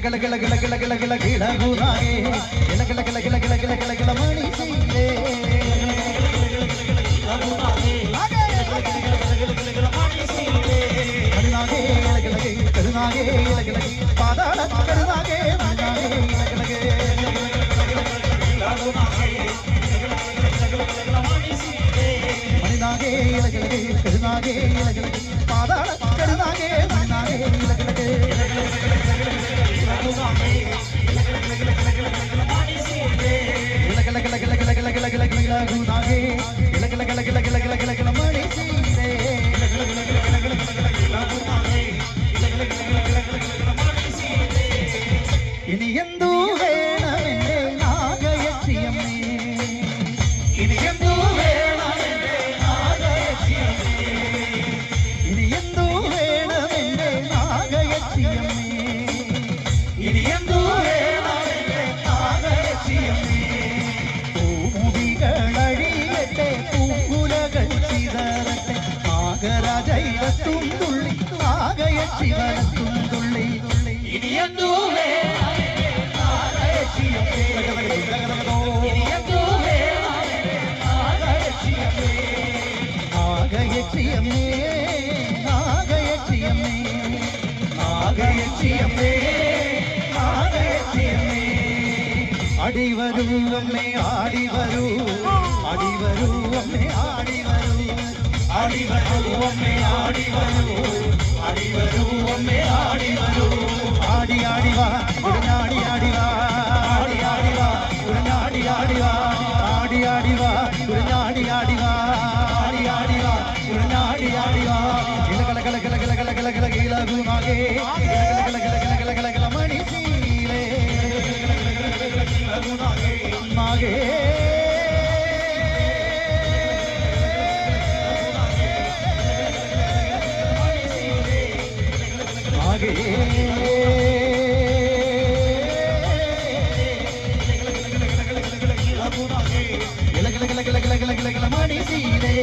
கிள கிள கிள கிள கிள கிள கிள கிள இலகல கிள கிள கிள கிள கிள கிள கிள கிள மணி இலகலகே கருணாகே மனிதாகே கல கல கிளகுனாகே இலகல கல கல கல கல கல கல மணி சீலே ഇനി എന്തു വേണമെന്റെ നാഗയക്ഷിയമ്മേ ഇനി എന്തു சிவனத்தும் துள்ளி ஆகைய சிவனத்தும் துள்ளி. இனியந்தூவே ஆகைய சியமே ஆகைய சியமே ஆகைய சியமே அடி அம்மே ஆடி வரும். அம்மே ஆடி வரும். ஆடிவா மணி சீலே